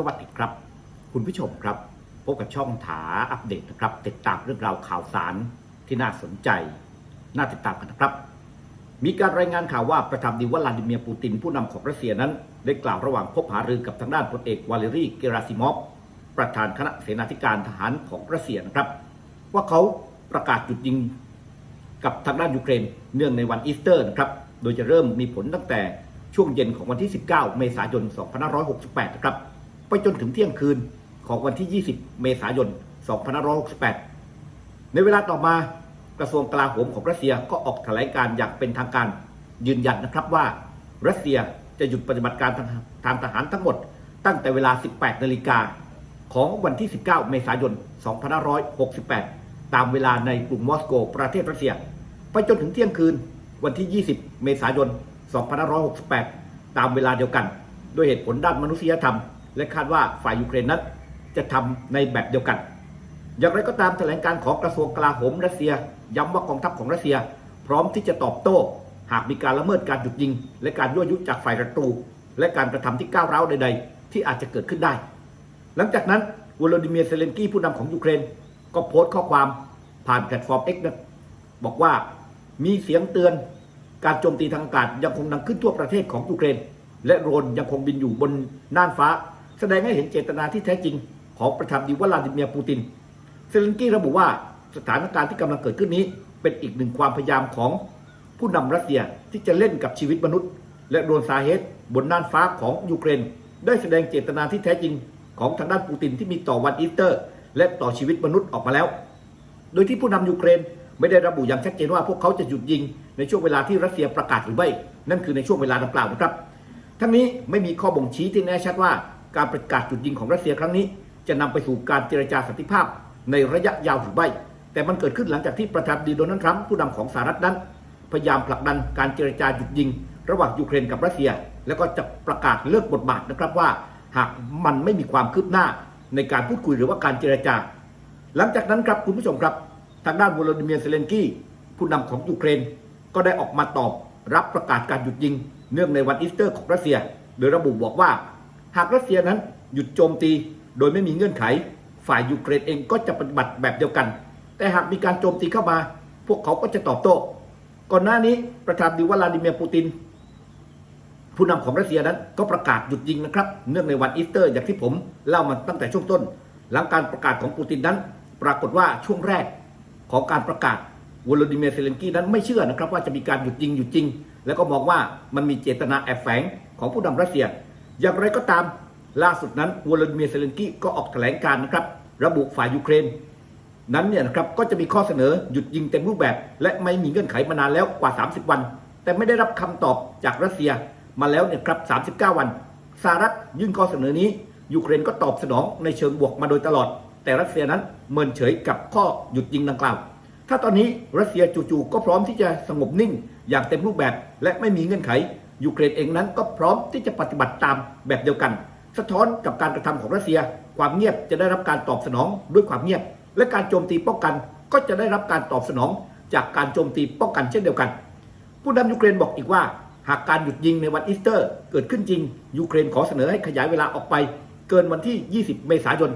สวัสดีครับ คุณผู้ชมครับ พบกับช่องถาอัปเดตนะครับ ติดตามเรื่องราวข่าวสารที่น่าสนใจ น่าติดตามกันนะครับ มีการรายงานข่าวว่าประธานาธิบดีวลาดิเมียร์ปูติน ผู้นำของรัสเซียนั้น ได้กล่าวระหว่างพบหารือกับทางด้านพลเอกวาเลรีเกราซิมอฟประธานคณะเสนาธิการทหารของรัสเซียนะครับ ว่าเขาประกาศหยุดยิงกับทางด้านยูเครน เนื่องในวันอีสเตอร์นะครับโดยจะเริ่มมีผลตั้งแต่ช่วงเย็นของวันที่ 19 เมษายน 2568 นะครับ ไปจนถึงเที่ยงคืนของวันที่ 20 เมษายน 2568 ในเวลาต่อมากระทรวงกลาโหมของรัสเซียก็ออกแถลงการอย่างเป็นทางการยืนยันนะครับว่า รัสเซียจะหยุดปฏิบัติการทางทางทหารทั้งหมด ตั้งแต่เวลา 18 นาฬิกาของวันที่ 19 เมษายน 2568 ตามเวลาในกรุงมอสโก ประเทศรัสเซีย ไปจนถึงเที่ยงคืนวันที่ 20 เมษายน 2568 ตามเวลาเดียวกันด้วยเหตุผลด้านมนุษยธรรม และคาดว่าฝ่ายยูเครนนั้นจะทำในแบบเดียวกัน อย่างไรก็ตามแถลงการของกระทรวงกลาโหมรัสเซีย ย้ำว่ากองทัพของรัสเซีย พร้อมที่จะตอบโต้ หากมีการละเมิดการหยุดยิง และการยั่วยุจากฝ่ายศัตรู และการกระทำที่ก้าวร้าวใด ๆ ที่อาจจะเกิดขึ้นได้ หลังจากนั้นวลาดิเมียร์เซเลนกี้ผู้นำของยูเครน ก็โพสต์ข้อความผ่านแพลตฟอร์ม X นะบอกว่ามีเสียงเตือนการโจมตีทางอากาศยังคงดังขึ้นทั่วประเทศของยูเครน และโรนยังคงบินอยู่บนน่านฟ้า แสดงให้เห็นเจตนาที่แท้จริงของประธานาธิวลาดิเมียร์ปูติน เซเลนกี้ระบุว่าสถานการณ์ที่กำลังเกิดขึ้นนี้ เป็นอีกหนึ่งความพยายามของผู้นำรัสเซียที่จะเล่นกับชีวิตมนุษย์ และโดนสาเหตุบนน่านฟ้าของยูเครน ได้แสดงเจตนาที่แท้จริงของทางด้านปูตินที่มีต่อวันอีสเตอร์ และต่อชีวิตมนุษย์ออกมาแล้ว โดยที่ผู้นำยูเครนไม่ได้ระบุอย่างชัดเจนว่าพวกเขาจะหยุดยิงในช่วงเวลาที่รัสเซียประกาศหรือไม่ นั่นคือในช่วงเวลาดังกล่าวนะครับ ทั้งนี้ไม่มีข้อบ่งชี้ที่แน่ชัดว่า การประกาศหยุดยิงของรัสเซียครั้งนี้ จะนำไปสู่การเจรจาสันติภาพในระยะยาวหรือไม่แต่มันเกิดขึ้นหลังจากที่ประธานาธิบดีโดนัลด์ทรัมป์ผู้นำของสหรัฐนั้น พยายามผลักดันการเจรจาหยุดยิง ระหว่างยูเครนกับรัสเซีย แล้วก็จะประกาศเลิกบทบาทนะครับว่า หากมันไม่มีความคืบหน้าในการพูดคุยหรือว่าการเจรจา หลังจากนั้นครับคุณผู้ชมครับ ทางด้านวลาดิเมียร์เซเลนกี้ผู้นำของยูเครน ก็ได้ออกมาตอบรับประกาศการหยุดยิง เนื่องในวันอีสเตอร์ของรัสเซีย โดยระบุบอกว่า หากรัสเซียนั้นหยุดโจมตีโดยไม่มีเงื่อนไข ฝ่ายยูเครนเองก็จะปฏิบัติแบบเดียวกัน แต่หากมีการโจมตีเข้ามา พวกเขาก็จะตอบโต้ ก่อนหน้านี้ประธานาธิวลาดิเมียร์ปูติน ผู้นำของรัสเซียนั้นก็ประกาศหยุดยิงนะครับ เนื่องในวันอีสเตอร์อย่างที่ผมเล่ามาตั้งแต่ช่วงต้น หลังการประกาศของปูตินนั้น ปรากฏว่าช่วงแรกของการประกาศวลาดิเมียร์เซเลนกี้นั้นไม่เชื่อนะครับว่าจะมีการหยุดยิงหยุดจริง แล้วก็มองว่ามันมีเจตนาแอบแฝงของผู้นำรัสเซีย อย่างไรก็ตามล่าสุดนั้นวลาดิเมียร์เซเลนกี้ก็ออกแถลงการนะครับ ระบุฝ่ายยูเครน นั้นเนี่ยนะครับก็จะมีข้อเสนอหยุดยิงเต็มรูปแบบ และไม่มีเงื่อนไขมานานแล้วกว่า 30 วัน แต่ไม่ได้รับคำตอบจากรัสเซียมาแล้วเนี่ยครับ 39 วันสหรัฐยื่นข้อเสนอนี้ยูเครนก็ตอบสนองในเชิงบวกมาโดยตลอด แต่รัสเซียนั้นเมินเฉยกับข้อหยุดยิงดังกล่าว ถ้าตอนนี้รัสเซียจู่ๆก็พร้อมที่จะสงบนิ่ง อย่างเต็มรูปแบบ และไม่มีเงื่อนไข ยูเครนเองนั้นก็พร้อมที่จะปฏิบัติตามแบบเดียวกัน สะท้อนกับการกระทำของรัสเซีย ความเงียบจะได้รับการตอบสนองด้วยความเงียบ และการโจมตีป้องกันก็จะได้รับการตอบสนองจากการโจมตีป้องกันเช่นเดียวกัน ผู้นำยูเครนบอกอีกว่า หากการหยุดยิงในวันอีสเตอร์ เกิดขึ้นจริง ยูเครนขอเสนอให้ขยายเวลาออกไป เกินวันที่ 20 เมษายน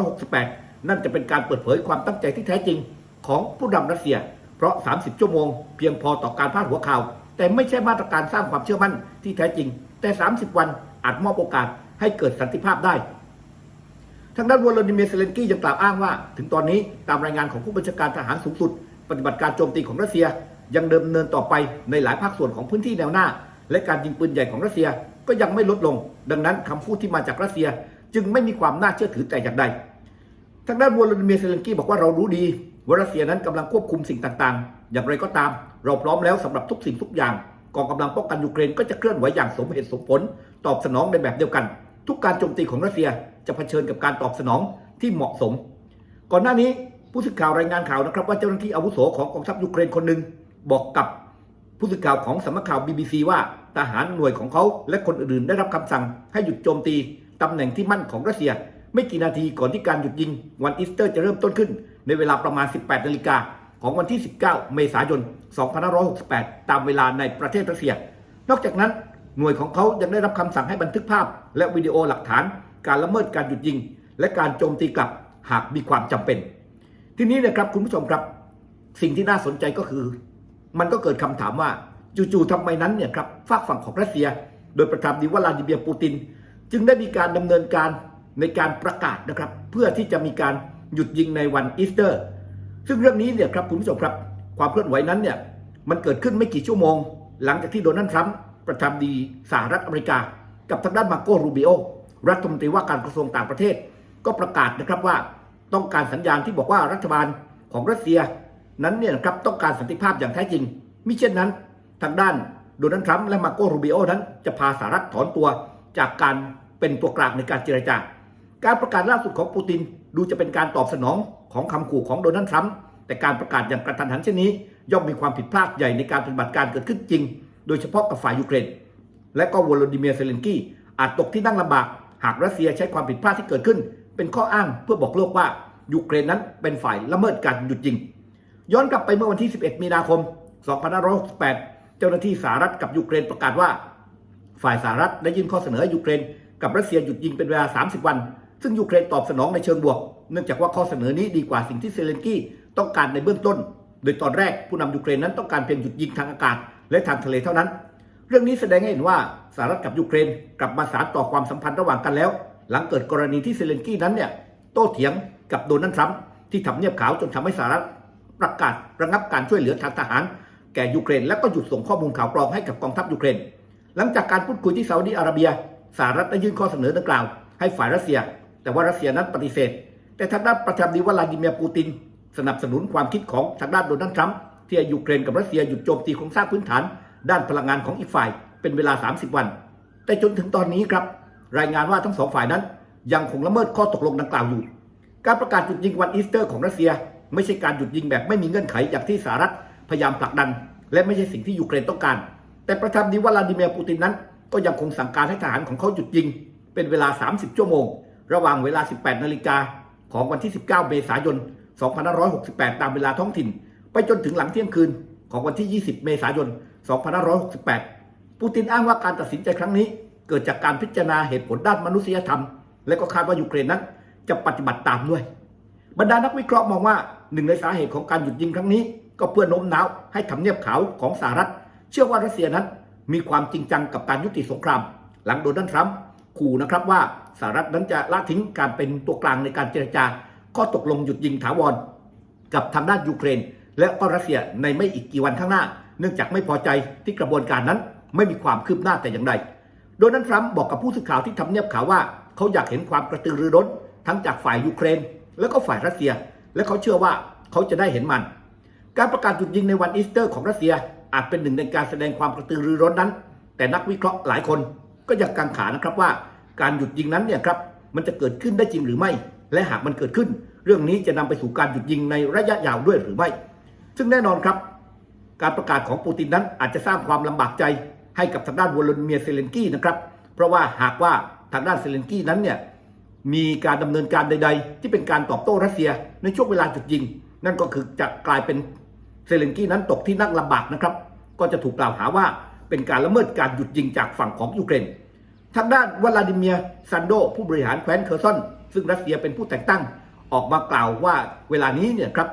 2568 นั่นจะเป็นการเปิดเผยความตั้งใจที่แท้จริง ของผู้นำรัสเซีย เพราะ 30 ชั่วโมง เพียงพอต่อการพาดหัวข่าว แต่ไม่ใช่มาตรการสร้างความเชื่อมั่นที่แท้จริง แต่ 30 วันอาจมอบโอกาสให้เกิดสันติภาพได้ ทางด้านวลาดิเมียร์เซเลนกี้ยังกล่าวอ้างว่า ถึงตอนนี้ตามรายงานของผู้บัญชาการทหารสูงสุด ปฏิบัติการโจมตีของรัสเซีย ยังเดิมเนินต่อไปในหลายภาคส่วนของพื้นที่แนวหน้า และการยิงปืนใหญ่ของรัสเซียก็ยังไม่ลดลง ดังนั้นคำพูดที่มาจากรัสเซีย จึงไม่มีความน่าเชื่อถือแต่อย่างใดทางด้านวลาดิเมียร์เซเลนกี้บอกว่าเรารู้ดี ว่ารัสเซียนั้นกำลังควบคุมสิ่งต่างๆ อย่างไรก็ตาม เราพร้อมแล้วสำหรับทุกสิ่งทุกอย่างกองกำลังป้องกันยูเครนก็จะเคลื่อนไหวอย่างสมเหตุสมผล ตอบสนองในแบบเดียวกัน ทุกการโจมตีของรัสเซียจะเผชิญกับการตอบสนองที่เหมาะสม ก่อนหน้านี้ผู้สื่อข่าวรายงานข่าวนะครับ ว่าเจ้าหน้าที่อาวุโสของกองทัพยูเครนคนหนึ่งบอกกับผู้สื่อข่าวของสำนักข่าว BBC ว่าทหารหน่วยของเขาและคนอื่นๆ ได้รับคำสั่งให้หยุดโจมตีตำแหน่งที่มั่นของรัสเซีย ไม่กี่นาทีก่อนที่การหยุดยิงวันอีสเตอร์จะเริ่มต้นขึ้น ในเวลาประมาณ 18นาฬิกาของวันที่ 19 เมษายน 2568 ตามเวลาในประเทศรัสเซีย นอกจากนั้นหน่วยของเขายังได้รับคำสั่งให้บันทึกภาพ และวิดีโอหลักฐาน การละเมิดการหยุดยิง และการโจมตีกลับหากมีความจำเป็น ทีนี้นะครับคุณผู้ชมครับ สิ่งที่น่าสนใจก็คือ มันก็เกิดคำถามว่าจู่ๆทำไมนั้นเนี่ยครับฝากฝั่งของรัสเซีย โดยประธานาธิวลาดิเมียร์ปูติน จึงได้มีการดำเนินการในการประกาศนะครับ เพื่อที่จะมีการ หยุดยิงในวันอีสเตอร์ ซึ่งเรื่องนี้เนี่ยครับคุณผู้ชมครับ ความเคลื่อนไหวนั้นเนี่ยมันเกิดขึ้นไม่กี่ชั่วโมง หลังจากที่โดนัลด์ทรัมป์ประธานดีสหรัฐอเมริกา กับทางด้านมาโกรูบิโอรัฐมนตรีว่าการกระทรวงต่างประเทศ ก็ประกาศนะครับว่าต้องการสัญญาณที่บอกว่ารัฐบาลของรัสเซียนั้นเนี่ยครับต้องการสันติภาพอย่างแท้จริงมิเช่นนั้น ทางด้านโดนัลด์ทรัมป์และมาโกรูบิโอนั้น จะพาสหรัฐถอนตัวจากการเป็นตัวกลางในการเจรจาการประกาศล่าสุดของปูติน ดูจะเป็นการตอบสนองของคำขู่ของโดนัลด์ทรัมป์แต่การประกาศอย่างกระทันหันเช่นนี้ ย่อมมีความผิดพลาดใหญ่ในการปฏิบัติการเกิดขึ้นจริง โดยเฉพาะกับฝ่ายยูเครน และก็วลดิเมียร์เซเลนกี้อาจตกที่นั่งลำบาก หากรัสเซียใช้ความผิดพลาดที่เกิดขึ้น เป็นข้ออ้างเพื่อบอกโลกว่ายูเครนนั้นเป็นฝ่ายละเมิดการหยุดยิง ย้อนกลับไปเมื่อวันที่ 11 มีนาคม 2568 เจ้าหน้าที่สหรัฐกับยูเครนประกาศว่า ฝ่ายสหรัฐได้ยื่นข้อเสนอให้ยูเครนกับรัสเซียหยุดยิงเป็นเวลา 30 วัน ซึ่งยูเครนตอบสนองในเชิงบวก เนื่องจากว่าข้อเสนอนี้ดีกว่าสิ่งที่เซเลนกี้ต้องการในเบื้องต้น โดยตอนแรกผู้นำยูเครนนั้นต้องการเพียงหยุดยิงทางอากาศ และทางทะเลเท่านั้น เรื่องนี้แสดงให้เห็นว่าสหรัฐกับยูเครนกลับมาสานต่อความสัมพันธ์ระหว่างกันแล้ว หลังเกิดกรณีที่เซเลนกี้นั้นเนี่ยโต้เถียงกับโดนัลด์ทรัมป์ที่ทำเนียบขาวจนทำให้สหรัฐประกาศระงับการช่วยเหลือทางทหาร แก่ยูเครนและก็หยุดส่งข้อมูลข่าวปลอมให้กับกองทัพยูเครน หลังจากการพูดคุยที่ซาอุดีอาระเบียสหรัฐได้ยื่นข้อเสนอดังกล่าว ให้ฝ่ายรัสเซีย แต่ว่ารัสเซียนั้นปฏิเสธ แต่ทางด้านประธานาธิบดีวลาดิเมียร์ปูติน สนับสนุนความคิดของทางด้านโดนัลด์ทรัมป์ที่ให้ยูเครนกับรัสเซียหยุดโจมตีโครงสร้างพื้นฐาน ด้านพลังงานของอีกฝ่าย เป็นเวลา 30 วัน แต่จนถึงตอนนี้ครับ รายงานว่าทั้งสองฝ่ายนั้น ยังคงละเมิดข้อตกลงดังกล่าวอยู่ การประกาศหยุดยิงวันอีสเตอร์ของรัสเซีย ไม่ใช่การหยุดยิงแบบไม่มีเงื่อนไขอย่างที่สหรัฐพยายามผลักดัน และไม่ใช่สิ่งที่ยูเครนต้องการ แต่ประธานาธิบดีวลาดิเมียร์ปูตินนั้น ก็ยังคงสั่งการให้ทหารของเขาหยุดยิง เป็นเวลา 30 ชั่วโมง ระหว่างเวลา 18 นาฬิกาของวันที่ 19 เมษายน 2568 ตามเวลาท้องถิ่น ไปจนถึงหลังเที่ยงคืนของวันที่ 20 เมษายน 2568 ปูตินอ้างว่าการตัดสินใจครั้งนี้ เกิดจากการพิจารณาเหตุผลด้านมนุษยธรรม และก็คาดว่ายูเครนนั้นจะปฏิบัติตามด้วย บรรดานักวิเคราะห์มองว่าหนึ่งในสาเหตุของการหยุดยิงครั้งนี้ ก็เพื่อโน้มน้าวให้ทำเนียบขาวของสหรัฐ เชื่อว่ารัสเซียนั้นมีความจริงจังกับการยุติสงคราม หลังโดนัลด์ทรัมป์ขู่นะครับว่า สหรัฐนั้นจะละทิ้งการเป็นตัวกลางในการเจรจาข้อตกลงหยุดยิงถาวรกับทางด้านยูเครน และก็รัสเซียในไม่อีกกี่วันข้างหน้า เนื่องจากไม่พอใจที่กระบวนการนั้นไม่มีความคืบหน้าแต่อย่างใด โดนัลด์ทรัมป์บอกกับผู้สื่อข่าวที่ทำเนียบข่าวว่า เขาอยากเห็นความกระตือรือร้น ทั้งจากฝ่ายยูเครน และก็ฝ่ายรัสเซีย และเขาเชื่อว่าเขาจะได้เห็นมัน การประกาศหยุดยิงในวันอีสเตอร์ของรัสเซียอาจเป็นหนึ่งในการแสดงความกระตือรือร้นนั้น แต่นักวิเคราะห์หลายคนก็ยังกังขานะครับว่า การหยุดยิงนั้นเนี่ยครับมันจะเกิดขึ้นได้จริงหรือไม่ และหากมันเกิดขึ้น เรื่องนี้จะนำไปสู่การหยุดยิงในระยะยาวด้วยหรือไม่ ซึ่งแน่นอนครับ การประกาศของปูตินนั้นอาจจะสร้างความลำบากใจให้กับทางด้านวลาดิเมียเซเลนกี้นะครับ เพราะว่าหากว่าทางด้านเซเลนกี้นั้นเนี่ยมีการดำเนินการใด ๆ ที่เป็นการตอบโต้รัสเซียในช่วงเวลาจุดยิง นั่นก็คือจะกลายเป็นเซเลนกี้นั้นตกที่นั่งลำบากนะครับ ก็จะถูกกล่าวหาว่าเป็นการละเมิดการหยุดยิงจากฝั่งของยูเครน ทางด้านวลาดิเมียซันโด ผู้บริหารแคว้นเคอร์ซอน ซึ่งรัสเซียเป็นผู้แต่งตั้ง ออกมากล่าวว่าเวลานี้เนี่ยครับ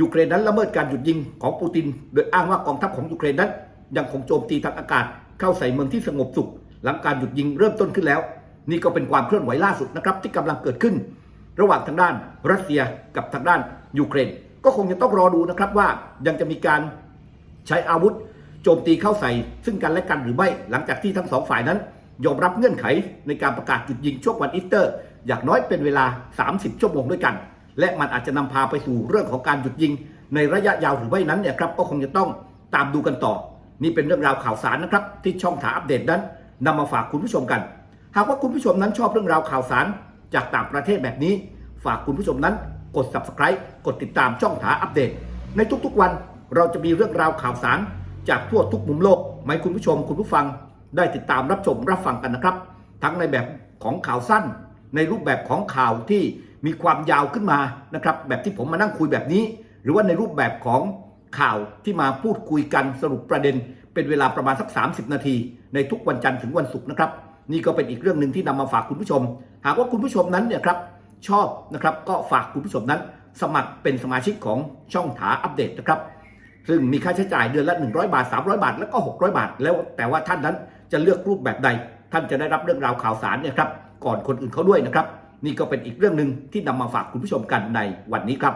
ยูเครนนั้นละเมิดการหยุดยิงของปูติน โดยอ้างว่ากองทัพของยูเครนนั้น ยังคงโจมตีทางอากาศ เข้าใส่เมืองที่สงบสุข หลังการหยุดยิงเริ่มต้นขึ้นแล้ว นี่ก็เป็นความเคลื่อนไหวล่าสุดนะครับที่กำลังเกิดขึ้น ระหว่างทางด้านรัสเซียกับทางด้านยูเครน ก็คงจะต้องรอดูนะครับว่ายังจะมีการใช้อาวุธ โจมตีเข้าใส่ ซึ่งกันและกันหรือไม่หลังจากที่ทั้งสองฝ่ายนั้น ยอมรับเงื่อนไขในการประกาศหยุดยิงช่วงวันอีสเตอร์ อย่างน้อยเป็นเวลา 30 ชั่วโมงด้วยกัน และมันอาจจะนำพาไปสู่เรื่องของการหยุดยิง ในระยะยาวหรือไม่นั้นเนี่ยครับก็คงจะต้องตามดูกันต่อ นี่เป็นเรื่องราวข่าวสารนะครับที่ช่องถาอัปเดตนั้นนำมาฝากคุณผู้ชมกัน หากว่าคุณผู้ชมนั้นชอบเรื่องราวข่าวสารจากต่างประเทศแบบนี้ ฝากคุณผู้ชมนั้น กด subscribe กดติดตามช่องถาอัปเดต ในทุกๆวันเราจะมีเรื่องราวข่าวสารจากทั่วทุกมุมโลกมาให้คุณผู้ชมคุณผู้ฟัง ได้ติดตามรับชมรับฟังกันนะครับ ทั้งในแบบของข่าวสั้น ในรูปแบบของข่าวที่มีความยาวขึ้นมานะครับ แบบที่ผมมานั่งคุยแบบนี้ หรือว่าในรูปแบบของข่าวที่มาพูดคุยกันสรุปประเด็น เป็นเวลาประมาณสัก 30 นาที ในทุกวันจันทร์ถึงวันศุกร์นะครับ นี่ก็เป็นอีกเรื่องหนึ่งที่นำมาฝากคุณผู้ชม หากว่าคุณผู้ชมนั้นเนี่ยครับชอบนะครับก็ฝากคุณผู้ชมนั้น สมัครเป็นสมาชิกของช่องถาอัปเดตนะครับ ซึ่งมีค่าใช้จ่ายเดือนละ 100 บาท 300 บาท แล้วก็ 600 บาท แล้วแต่ว่าท่านนั้น จะเลือกรูปแบบใด ท่านจะได้รับเรื่องราวข่าวสารเนี่ยครับก่อนคนอื่นเขาด้วยนะครับ นี่ก็เป็นอีกเรื่องหนึ่งที่นำมาฝากคุณผู้ชมกันในวันนี้ครับ